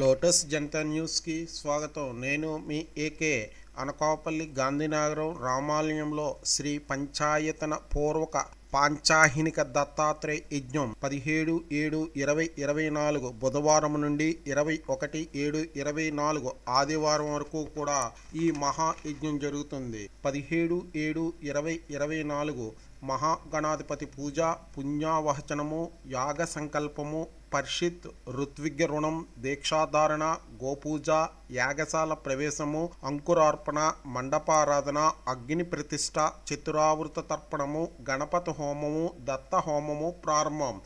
Lotus Janata న్యూస్కి స్వాగతం. నేను మీ ఏకే అనకాపల్లి గాంధీనగరం రామాలయంలో శ్రీ పంచాయతన పూర్వక పాంచాహినిక దత్తాత్రేయ యజ్ఞం పదిహేడు ఏడు ఇరవై ఇరవై నాలుగు బుధవారం నుండి ఇరవై ఒకటి ఏడు ఇరవై నాలుగు ఆదివారం వరకు కూడా ఈ మహాయజ్ఞం జరుగుతుంది. పదిహేడు ఏడు ఇరవై ఇరవై నాలుగు మహాగణాధిపతి పూజ పుణ్యావహచనము యాగ సంకల్పము పర్షిత్ ఋత్విగ్య రుణం దీక్షాధారణ గోపూజ యాగశాల ప్రవేశము అంకురార్పణ మండపారాధన అగ్ని ప్రతిష్ట చతురావృత తర్పణము గణపతి హోమము దత్త హోమము ప్రారంభం.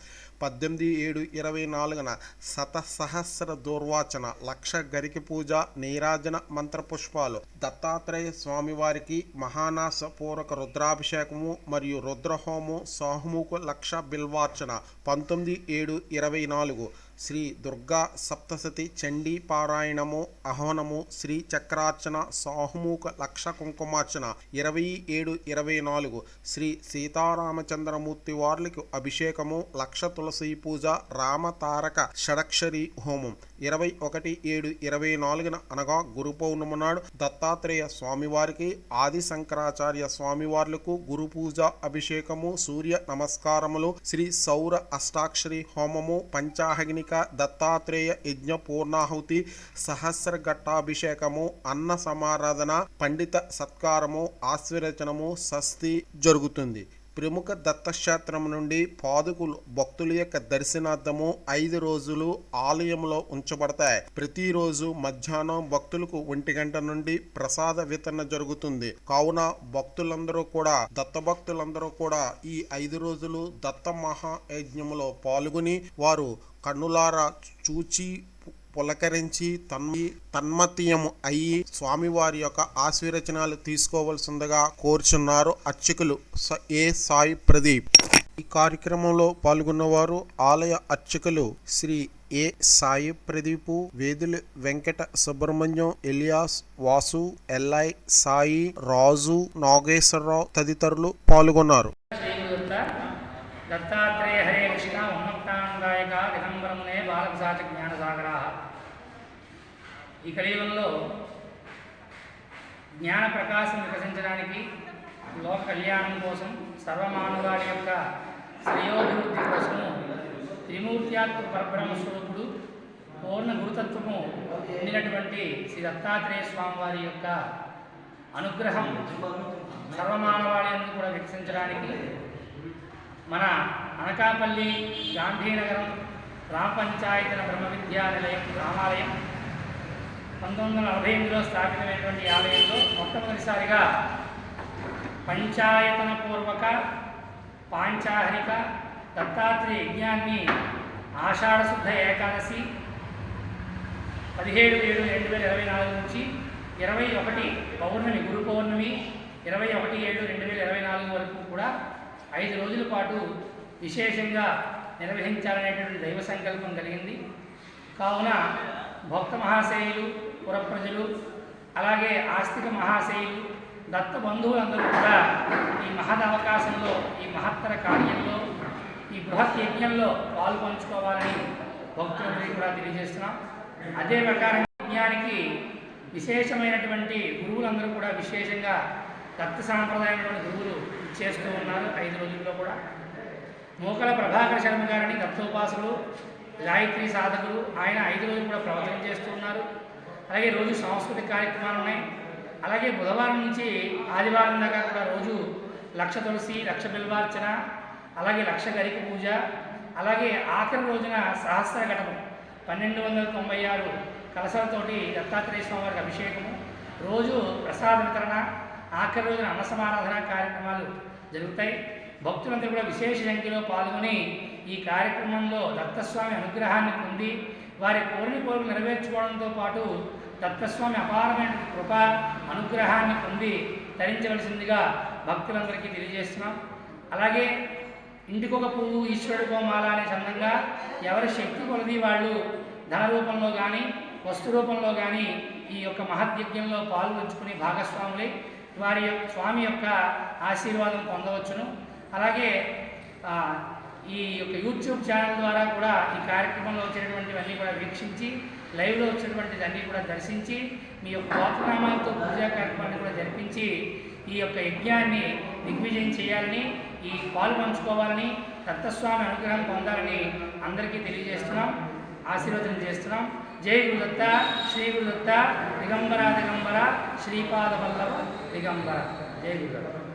పద్దెనిమిది ఏడు ఇరవై నాలుగున శతసహస్ర దూర్వాచన లక్ష గరికి పూజ నీరాజన మంత్రపుష్పాలు దత్తాత్రేయ స్వామివారికి మహానాస పూర్వక రుద్రాభిషేకము మరియు రుద్రహోము సాహుముకు లక్ష బిల్వార్చన. పంతొమ్మిది ఏడు ఇరవై నాలుగు శ్రీ దుర్గా సప్తసతి చండీ పారాయణము అహవనము శ్రీ చక్రార్చన సాహుముఖ లక్ష కుంకుమార్చన ఇరవై ఏడు ఇరవై నాలుగు శ్రీ సీతారామచంద్రమూర్తి వార్లకు అభిషేకము లక్ష తులసి పూజ రామ తారక షడక్షరి హోమం ఇరవై ఒకటి ఏడు ఇరవై నాలుగున అనగా గురు పౌర్ణమి నాడు దత్తాత్రేయ స్వామివారికి ఆది శంకరాచార్య స్వామివార్లకు గురు పూజ అభిషేకము సూర్య నమస్కారములు శ్రీ సౌర అష్టాక్షరి హోమము కార్తీక దత్తాత్రేయ యజ్ఞ పూర్ణాహుతి సహస్ర ఘట్టాభిషేకము అన్న సమారాధన పండిత సత్కారము ఆశీర్వచనము సస్తి జరుగుతుంది. ప్రముఖ దత్తక్షేత్రం నుండి పాదుకులు భక్తుల యొక్క దర్శనార్థము ఐదు రోజులు ఆలయంలో ఉంచబడతాయి. ప్రతిరోజు మధ్యాహ్నం భక్తులకు ఒంటి గంట నుండి ప్రసాద వితరణ జరుగుతుంది. కావున భక్తులందరూ కూడా దత్త భక్తులందరూ కూడా ఈ ఐదు రోజులు దత్త మహాయజ్ఞములో పాల్గొని వారు కన్నులారా చూచి పులకరించి తన్మి తన్మతీయము అయ్యి స్వామివారి యొక్క ఆశీర్వచనాలు తీసుకోవలసిందిగా కోరుచున్నారు అర్చకులు స- ఏ సాయి ప్రదీప్. ఈ కార్యక్రమంలో పాల్గొన్నవారు ఆలయ అర్చకులు Shri A Sai Pradeep Vedulu Venkata Subrahmanyam alias Vasu L I Sai Raju Nageswara Rao తదితరులు పాల్గొన్నారు. దత్తాత్రేయ హరే కృష్ణ ఉన్నతాంగాయక దిగంబరమునే బాలకసాచ జ్ఞానసాగరా ఈ కలియుగంలో జ్ఞాన ప్రకాశం వికసించడానికి లోక కళ్యాణం కోసం సర్వమానవాడి యొక్క శ్రేయోభివృద్ధి కోసము త్రిమూర్త్యాత్మ పరబ్రహ్మ స్వరూపుడు పూర్ణ గురుతత్వము పొందినటువంటి శ్రీ దత్తాత్రేయ స్వామి వారి యొక్క అనుగ్రహం సర్వమానవాళి కూడా వికసించడానికి మన అనకాపల్లి గాంధీనగరం గ్రామ పంచాయతీల బ్రహ్మ విద్యానిలయం రామాలయం పంతొమ్మిది వందల నలభై ఎనిమిదిలో స్థాపితమైనటువంటి ఆలయంలో మొట్టమొదటిసారిగా పంచాయతన పూర్వక పాంచాహరిక దత్తాత్రేయ యజ్ఞాన్ని ఆషాఢశుద్ధ ఏకాదశి పదిహేడు ఏడు రెండు వేల ఇరవై నాలుగు నుంచి ఇరవై ఒకటి పౌర్ణమి గురు పౌర్ణమి ఇరవై ఒకటి ఏడు రెండు వేల ఇరవై నాలుగు వరకు కూడా ఐదు రోజుల పాటు విశేషంగా నిర్వహించాలనేటువంటి దైవ సంకల్పం కలిగింది. కావున భక్త మహాశయులు పురప్రజలు అలాగే ఆస్తిక మహాశయులు దత్త బంధువులందరూ కూడా ఈ మహద్ అవకాశంలో ఈ మహత్తర కార్యంలో ఈ బృహత్ యజ్ఞంలో పాలు పంచుకోవాలని భక్తులందరికీ కూడా తెలియజేస్తున్నాం. అదే ప్రకారం యజ్ఞానికి విశేషమైనటువంటి గురువులందరూ కూడా విశేషంగా దత్త సాంప్రదాయమైన గురువులు చేస్తూ ఉన్నారు. ఐదు రోజుల్లో కూడా. మోకల ప్రభాకర శర్మ గారిని దత్తోపాసులు గాయత్రి సాధకులు ఆయన ఐదు రోజులు కూడా ప్రవచనం చేస్తూ ఉన్నారు. అలాగే రోజు సాంస్కృతిక కార్యక్రమాలు ఉన్నాయి. అలాగే బుధవారం నుంచి ఆదివారం దాకా కూడా రోజు లక్ష తులసి లక్ష బిల్వార్చన అలాగే లక్ష గరిక పూజ అలాగే ఆఖరి రోజున సహస్ర ఘటము పన్నెండు వందల తొంభై ఆరు కలశాలతోటి దత్తాత్రేయ స్వామివారికి అభిషేకము రోజు ప్రసాద వితరణ ఆఖరి రోజున అన్న సమారాధన కార్యక్రమాలు జరుగుతాయి. భక్తులందరూ కూడా విశేష సంఖ్యలో పాల్గొని ఈ కార్యక్రమంలో దత్తస్వామి అనుగ్రహాన్ని పొంది వారి కోరిన కోరిక నెరవేర్చుకోవడంతో పాటు దత్తస్వామి అపారమైన కృప అనుగ్రహాన్ని పొంది ధరించవలసిందిగా భక్తులందరికీ తెలియజేస్తున్నాం. అలాగే ఇంటికొక పువ్వు ఈశ్వరుడు కోమాల అనే చందంగా ఎవరి శక్తి కొలది వాళ్ళు ధన రూపంలో కానీ వస్తు రూపంలో కానీ ఈ యొక్క మహద్యజ్ఞంలో పాల్గొంచుకుని భాగస్వాములై వారి యొక్క స్వామి యొక్క ఆశీర్వాదం పొందవచ్చును. అలాగే ఈ యొక్క యూట్యూబ్ ఛానల్ ద్వారా కూడా ఈ కార్యక్రమంలో వచ్చినటువంటివన్నీ కూడా వీక్షించి లైవ్లో వచ్చినటువంటిది అన్నీ కూడా దర్శించి మీ యొక్క గోత్రనామాలతో పూజా కార్యక్రమాన్ని కూడా జరిపించి ఈ యొక్క యజ్ఞాన్ని దిగ్విజయం చేయాలని ఈ పాలు పంచుకోవాలని దత్తస్వామి అనుగ్రహం పొందాలని అందరికీ తెలియజేస్తున్నాం ఆశీర్వచనం చేస్తున్నాం. ஜெய் குலத்தா ஸ்ரீ குலத்தா திகம்பரா திகம்பரா ஸ்ரீபாத பல்லவ திகம்பரா ஜெய் குலத்தா